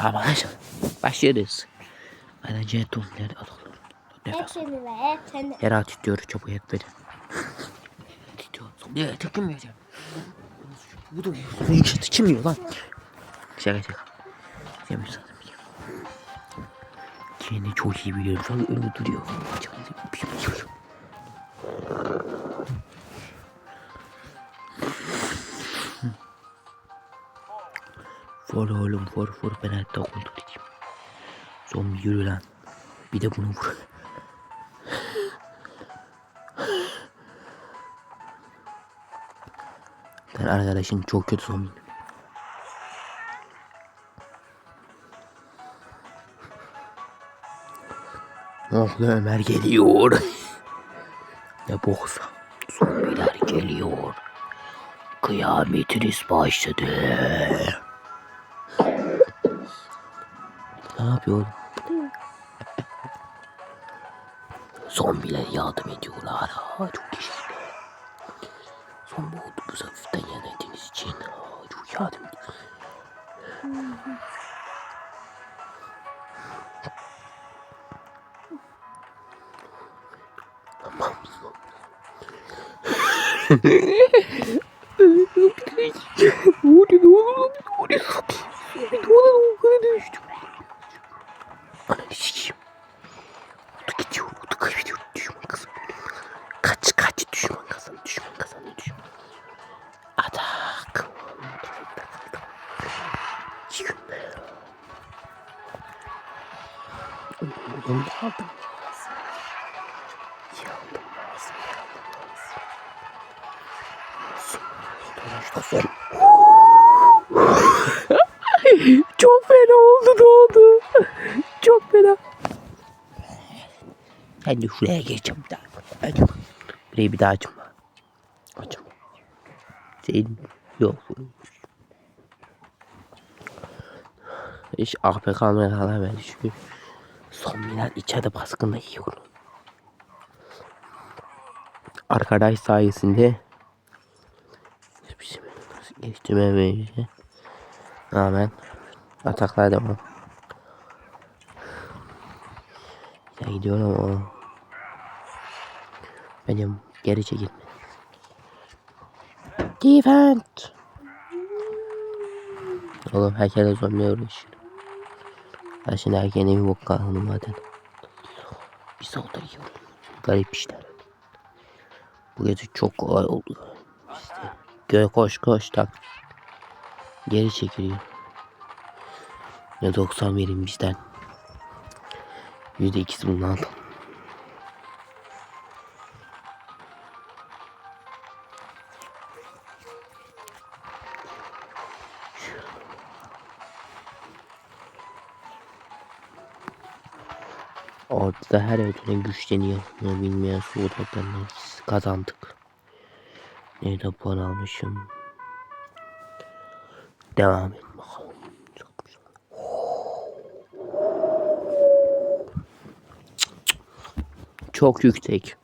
Tamam arkadaşlar. Başlıyoruz. Bence Tom nerede adamlar? Nefes. Ver. Hepsini. Yere titriyor çabuk et beni. Titriyor. Ne tıkınmayacağım. Bu da bu işe tıkınmıyor lan. Şaka şaka. Sana bir Kendini çok iyi biliyorum. Şu an önümde duruyor. Bir For oğlum for for ben hatta kontrol edeyim. Zombi yürü lan. Bir de bunu vur. Ben arkadaşın çok kötü zombi. Oh Ömer geliyor. ne boksa. Zombiler geliyor. Kıyametiniz başladı. Ne yapıyor? Zombiler yardım ediyorlar. Ha, çok teşekkür Zombi olduğumuz hafiften yenildiğiniz için ha, çok yardım ediyor. Tamam. Aldım. Dolaşta Çok fena oldu ne oldu? Çok fena. Ben de şuraya geçeceğim bir daha. Hadi. Burayı bir daha açma. Açma. Senin yok. Hiç APK mekalar verdi çünkü zombiler içeride baskında yiyor. Arkadaş sayesinde bizim geliştirmemeyince rağmen ataklar devam. Ya gidiyorum ama benim geri çekil. Defend. Oğlum herkese zombi uğraşıyor. Ben şimdi erkeğine bir bok kaldım zaten. Bir salta yiyorum. Garip işler. Bu gece çok kolay oldu. İşte göğe koş koş tak. Geri çekiliyor. Ne 90 verin bizden. Yüzde ikisi bundan. Orada her ödüne güçleniyor. Ne bilmeyen suudaklarını kazandık. Nerede puan almışım? Devam et bakalım. Çok güzel. Çok yüksek.